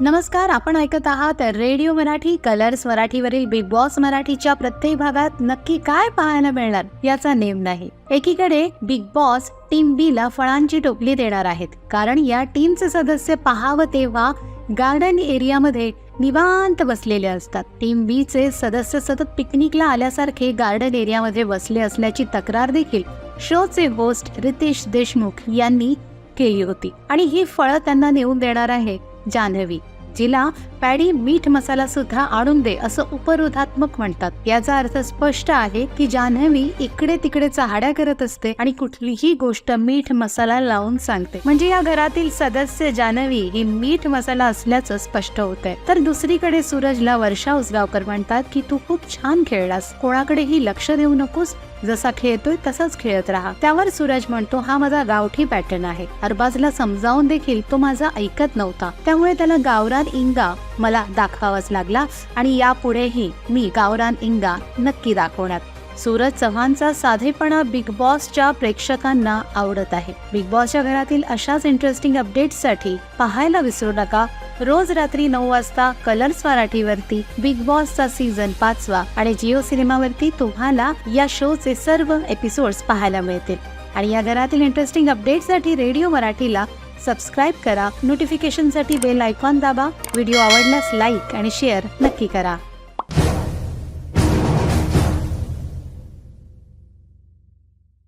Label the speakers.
Speaker 1: नमस्कार आपण ऐकत आहात रेडिओ मराठी कलर्स मराठीवरील बिग बॉस मराठीच्या प्रत्येक भागात नक्की काय पाहायला मिळणार याचा नेम नाही. एकीकडे बिग बॉस टीम बी ला फळांची टोपली देणार आहेत. कारण या टीमचे सदस्य पाहावं तेव्हा गार्डन एरियामध्ये निवांत बसलेले असतात. टीम बी चे सदस्य सतत पिकनिकला आल्यासारखे गार्डन एरियामध्ये बसले असल्याची तक्रार देखील शोचे होस्ट रितेश देशमुख यांनी केली होती. आणि ही फळं त्यांना नेऊन देणार आहे. जान्हवी. जिला पॅडी मीठ मसाला सुद्धा आणून दे असं उपरोधात्मक म्हणतात. याचा अर्थ स्पष्ट आहे की जान्हवी इकडे तिकडे चहाड्या करत असते आणि कुठलीही गोष्ट मीठ मसाला लावून सांगते. म्हणजे या घरातील सदस्य जान्हवी ही मीठ मसाला असल्याचं स्पष्ट होत आहे तर दुसरीकडे सूरजला वर्षा उसगावकर म्हणतात की तू खूप छान खेळलास. कोणाकडेही लक्ष देऊ नकोस. जसा खेळतोय तसाच खेळत राहा. त्यावर सूरज म्हणतो हा माझा गावठी पॅटर्न आहे. अरबाजला समजावून देखील तो माझा ऐकत नव्हता. त्यामुळे त्याला गावरान इंगा मला दाखवावाच लागला आणि यापुढेही मी गावरान इंगा नक्की दाखवणार. सूरज चव्हाणचा साधेपणा बिग बॉसच्या प्रेक्षकांना आवडत आहे. बिग बॉसच्या घरातील अशाच इंटरेस्टिंग अपडेट्ससाठी पाहायला विसरू नका. रोज रात्री नऊ वाजता कलर्स मराठीवरती बिग बॉसचा सीझन पाचवा आणि जिओ सिनेमावरती तुम्हाला या शोचे सर्व एपिसोड्स पाहायला मिळतील. आणि या घरातील इंटरेस्टिंग अपडेटसाठी रेडिओ मराठीला सबस्क्राईब करा. नोटिफिकेशनसाठी बेल आयकॉन दाबा. व्हिडिओ आवडल्यास लाईक आणि शेअर नक्की करा.